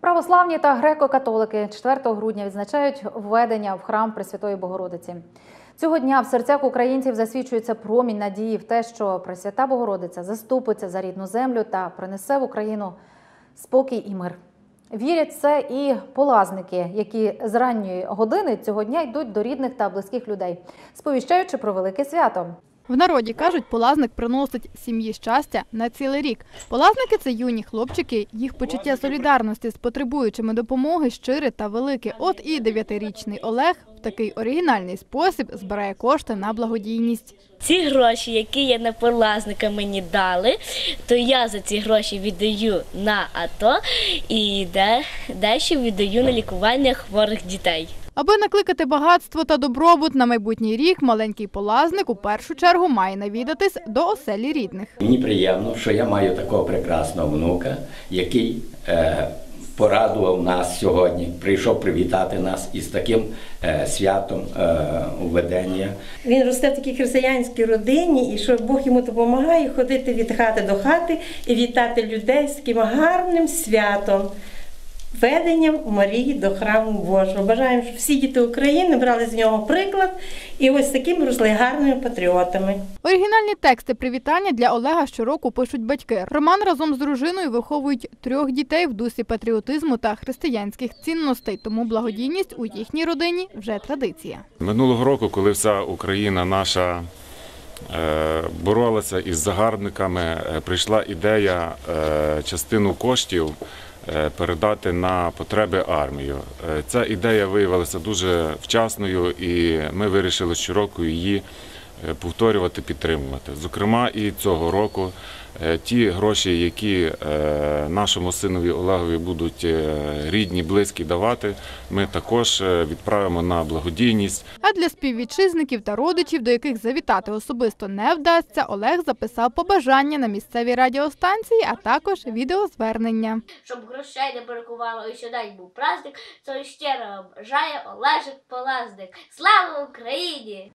Православні та греко-католики 4 грудня відзначають введення в храм Пресвятої Богородиці. Цього дня в серцях українців засвічується промінь надії в те, що Пресвята Богородиця заступиться за рідну землю та принесе в Україну спокій і мир. Вірять це і полазники, які з ранньої години цього дня йдуть до рідних та близьких людей, сповіщаючи про велике свято. В народі кажуть, полазник приносить сім'ї щастя на цілий рік. Полазники це юні хлопчики. Їх почуття солідарності з потребуючими допомоги щире та велике. От і дев'ятирічний Олег в такий оригінальний спосіб збирає кошти на благодійність. Ці гроші, які я на полазника мені дали, то я за ці гроші віддаю на АТО і де, дещо віддаю на лікування хворих дітей. Аби накликати багатство та добробут на майбутній рік, маленький полазник у першу чергу має навідатись до оселі рідних. Мені приємно, що я маю такого прекрасного внука, який е, порадував нас сьогодні, прийшов привітати нас із таким е, святом е, введення. Він росте в такій християнській родині, і що Бог йому допомагає ходити від хати до хати і вітати людей з таким гарним святом, веденням Марії до храму Божого. Бажаємо, щоб всі діти України брали з нього приклад і ось такими росли гарними патріотами. Оригінальні тексти привітання для Олега щороку пишуть батьки. Роман разом з дружиною виховують трьох дітей в дусі патріотизму та християнських цінностей. Тому благодійність у їхній родині вже традиція. Минулого року, коли вся Україна наша е, боролася із загарбниками, е, прийшла ідея е, частину коштів передати на потреби армію. Е, Ця ідея виявилася дуже вчасною, і ми вирішили щороку її е, повторювати, підтримувати. Зокрема, і цього року е, ті гроші, які е, нашому синові Олегові будуть е, рідні, близькі давати, ми також е, відправимо на благодійність. А для співвітчизників та родичів, до яких завітати особисто не вдасться, Олег записав побажання на місцевій радіостанції, а також відеозвернення. Щоб грошей не бракувало і щодень був праздник, то щиро бажає Олежик Полазник. Слава Україні!